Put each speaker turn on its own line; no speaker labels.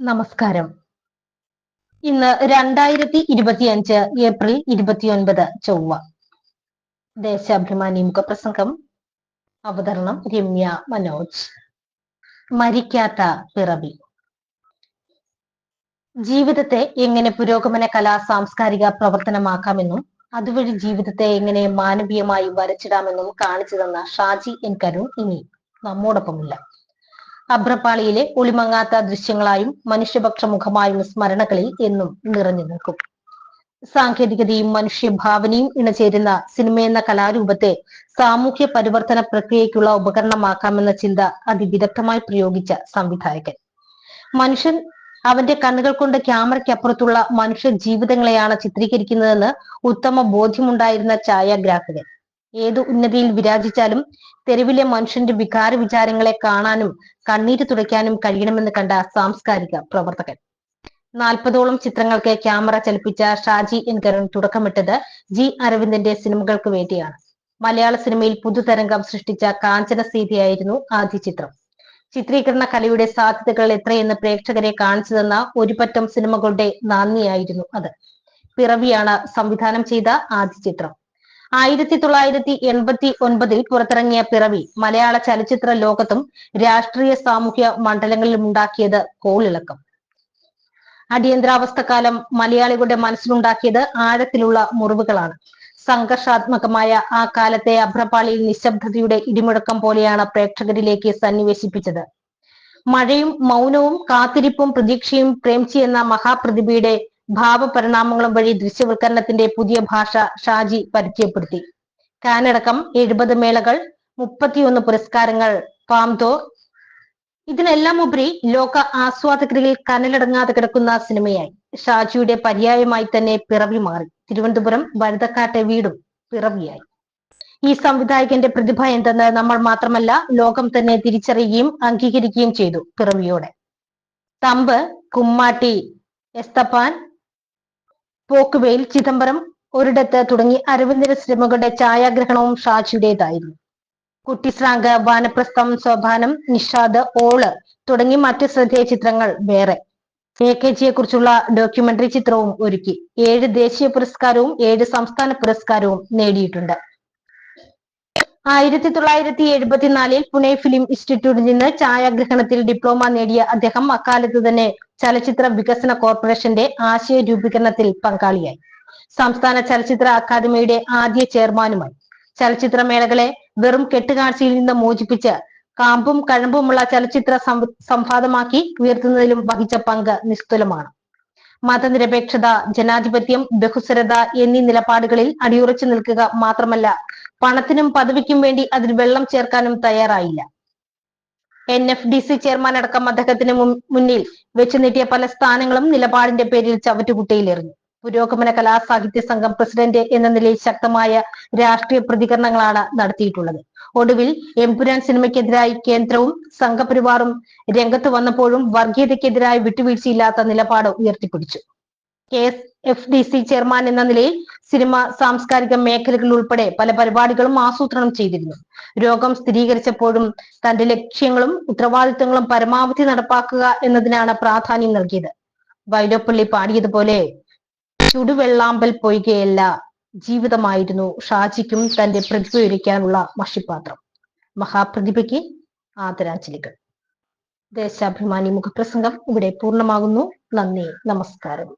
നമസ്കാരം. ഇന്ന് രണ്ടായിരത്തി ഇരുപത്തിയഞ്ച് ഏപ്രിൽ ഇരുപത്തിയൊൻപത് ചൊവ്വ. ദേശാഭിമാനി മുഖപ്രസംഗം. അവതരണം രമ്യ മനോജ്. മരിക്കാത്ത പിറവി. ജീവിതത്തെ എങ്ങനെ പുരോഗമന കലാ സാംസ്കാരിക പ്രവർത്തനമാക്കാമെന്നും അതുവഴി ജീവിതത്തെ എങ്ങനെ മാനവീയമായി വരച്ചിടാമെന്നും കാണിച്ചു തന്ന ഷാജി എൻ കരുൺ ഇനി നമ്മോടൊപ്പമില്ല. അബ്രപ്പാളിയിലെ ഒളിമങ്ങാത്ത ദൃശ്യങ്ങളായും മനുഷ്യപക്ഷ മുഖമായും സ്മരണകളിൽ എന്നും നിറഞ്ഞു നിൽക്കും. സാങ്കേതികതയും മനുഷ്യഭാവനയും ഇണചേരുന്ന സിനിമയെന്ന കലാരൂപത്തെ സാമൂഹ്യ പരിവർത്തന പ്രക്രിയയ്ക്കുള്ള ഉപകരണമാക്കാമെന്ന ചിന്ത അതിവിദഗ്ധമായി പ്രയോഗിച്ച സംവിധായകൻ. മനുഷ്യൻ അവന്റെ കണ്ണുകൾ കൊണ്ട് ക്യാമറയ്ക്കപ്പുറത്തുള്ള മനുഷ്യ ജീവിതങ്ങളെയാണ് ചിത്രീകരിക്കുന്നതെന്ന് ഉത്തമ ബോധ്യമുണ്ടായിരുന്ന ഛായാഗ്രാഹകൻ. ഏതു ഉന്നതിയിൽ വിരാജിച്ചാലും തെരുവിലെ മനുഷ്യന്റെ വികാര വിചാരങ്ങളെ കാണാനും കണ്ണീര് തുടയ്ക്കാനും കഴിയണമെന്ന് കണ്ട സാംസ്കാരിക പ്രവർത്തകൻ. നാൽപ്പതോളം ചിത്രങ്ങൾക്ക് ക്യാമറ ചലിപ്പിച്ച ഷാജി എൻ കരുൺ തുടക്കമിട്ടത് ജി അരവിന്ദന്റെ സിനിമകൾക്ക് വേണ്ടിയാണ്. മലയാള സിനിമയിൽ പുതുതരംഗം സൃഷ്ടിച്ച കാഞ്ചന സീതയായിരുന്നു ആദ്യ ചിത്രം. ചിത്രീകരണ കലയുടെ സാധ്യതകൾ എത്രയെന്ന് പ്രേക്ഷകരെ കാണിച്ചു തന്ന ഒരുപറ്റം സിനിമകളുടെ നാന്ദിയായിരുന്നു അത്. പിറവിയാണ് സംവിധാനം ചെയ്ത ആദ്യ ചിത്രം. ആയിരത്തി തൊള്ളായിരത്തി എൺപത്തി ഒൻപതിൽ പുറത്തിറങ്ങിയ പിറവി മലയാള ചലച്ചിത്ര ലോകത്തും രാഷ്ട്രീയ സാമൂഹ്യ മണ്ഡലങ്ങളിലും ഉണ്ടാക്കിയത് കോളിളക്കം. അടിയന്തരാവസ്ഥക്കാലം മലയാളികളുടെ മനസ്സിലുണ്ടാക്കിയത് ആഴത്തിലുള്ള മുറിവുകളാണ്. സംഘർഷാത്മകമായ ആ കാലത്തെ അഭ്രപാളിയിൽ നിശബ്ദതയുടെ ഇടിമുഴക്കം പോലെയാണ് പ്രേക്ഷകരിലേക്ക് സന്നിവേശിപ്പിച്ചത്. മഴയും മൗനവും കാത്തിരിപ്പും പ്രതീക്ഷയും പ്രേംചി എന്ന മഹാപ്രതിഭയുടെ ഭാവപരിണാമങ്ങളും വഴി ദൃശ്യവൽക്കരണത്തിന്റെ പുതിയ ഭാഷ ഷാജി പരിചയപ്പെടുത്തി. കാനടക്കം എഴുപത് മേളകൾ മുപ്പത്തിയൊന്ന് പുരസ്കാരങ്ങൾ പാംതോർ. ഇതിനെല്ലാം ഉപരി ലോക ആസ്വാദകരിൽ കനലടങ്ങാതെ കിടക്കുന്ന സിനിമയായി. ഷാജിയുടെ പര്യായമായി തന്നെ പിറവി മാറി. തിരുവനന്തപുരം വഴുതക്കാട്ടെ വീടും പിറവിയായി. ഈ സംവിധായകന്റെ പ്രതിഭ എന്തെന്ന് നമ്മൾ മാത്രമല്ല ലോകം തന്നെ തിരിച്ചറിയുകയും അംഗീകരിക്കുകയും ചെയ്തു പിറവിയോടെ. തമ്പ് കുമ്മാട്ടി എസ്തപ്പാൻ പോക്കുവെയിൽ ചിദംബരം ഒരിടത്ത് തുടങ്ങി അരവിന്ദര സിനിമകളുടെ ഛായാഗ്രഹണവും ഷാജിയുടേതായിരുന്നു കുട്ടിശ്രാങ്ക് വാനപ്രസ്ഥം സ്വഭാനം നിഷാദ് ഓൾ തുടങ്ങി മറ്റ് ശ്രദ്ധേയ ചിത്രങ്ങൾ വേറെ. എ കെ ജിയെ കുറിച്ചുള്ള ഡോക്യുമെന്ററി ചിത്രവും ഒരുക്കി. ഏഴ് ദേശീയ പുരസ്കാരവും ഏഴ് സംസ്ഥാന പുരസ്കാരവും നേടിയിട്ടുണ്ട്. ആയിരത്തി തൊള്ളായിരത്തി എഴുപത്തിനാലിൽ പുനെ ഫിലിം ഇൻസ്റ്റിറ്റ്യൂട്ടിൽ നിന്ന് ഛായാഗ്രഹണത്തിൽ ഡിപ്ലോമ നേടിയ അദ്ദേഹം അക്കാലത്ത് തന്നെ ചലച്ചിത്ര വികസന കോർപ്പറേഷന്റെ ആശയ രൂപീകരണത്തിൽ പങ്കാളിയായി. സംസ്ഥാന ചലച്ചിത്ര അക്കാദമിയുടെ ആദ്യ ചെയർമാനുമായി. ചലച്ചിത്ര മേളകളെ വെറും കെട്ടുകാഴ്ചയിൽ നിന്ന് മോചിപ്പിച്ച് കാമ്പും കഴമ്പുമുള്ള ചലച്ചിത്ര സംവാദമാക്കി ഉയർത്തുന്നതിലും വഹിച്ച പങ്ക് നിസ്തുലമാണ്. മതനിരപേക്ഷത ജനാധിപത്യം ബഹുസ്വരത എന്നീ നിലപാടുകളിൽ അടിയുറച്ചു നിൽക്കുക മാത്രമല്ല പണത്തിനും പദവിക്കും വേണ്ടി അതിൽ വെള്ളം ചേർക്കാനും തയ്യാറായില്ല. N F D C chairman അടക്കം അദ്ദേഹത്തിന് മുന്നിൽ വെച്ചു നീട്ടിയ പല സ്ഥാനങ്ങളും നിലപാടിന്റെ പേരിൽ ചവറ്റുകുട്ടയിലെറിഞ്ഞു. പുരോഗമന കലാസാഹിത്യ സംഘം പ്രസിഡന്റ് എന്ന നിലയിൽ ശക്തമായ രാഷ്ട്രീയ പ്രതികരണങ്ങളാണ് നടത്തിയിട്ടുള്ളത്. ഒടുവിൽ എംപുരാൻ സിനിമയ്ക്കെതിരായി കേന്ദ്രവും സംഘപരിവാറും രംഗത്ത് വന്നപ്പോഴും വർഗീയതയ്ക്കെതിരായി വിട്ടുവീഴ്ചയില്ലാത്ത നിലപാട് ഉയർത്തിപ്പിടിച്ചു. K S F D C chairman എന്ന നിലയിൽ സിനിമ സാംസ്കാരിക മേഖലകൾ ഉൾപ്പെടെ പല പരിപാടികളും ആസൂത്രണം ചെയ്തിരുന്നു. രോഗം സ്ഥിരീകരിച്ചപ്പോഴും തന്റെ ലക്ഷ്യങ്ങളും ഉത്തരവാദിത്തങ്ങളും പരമാവധി നടപ്പാക്കുക എന്നതിനാണ് പ്രാധാന്യം നൽകിയത്. വൈലോപ്പള്ളി പാടിയതുപോലെ ചുടുവെള്ളാമ്പൽ പൊയ്കയല്ല. ജീവിതമായിരുന്നു ഷാജിക്കും തന്റെ പ്രതിഭ ഒരുക്കാനുള്ള മഷിപാത്രം മഹാപ്രതിഭയ്ക്ക് ആദരാഞ്ജലികൾ. ദേശാഭിമാനി മുഖപ്രസംഗം ഇവിടെ പൂർണമാകുന്നു. നന്ദി നമസ്കാരം.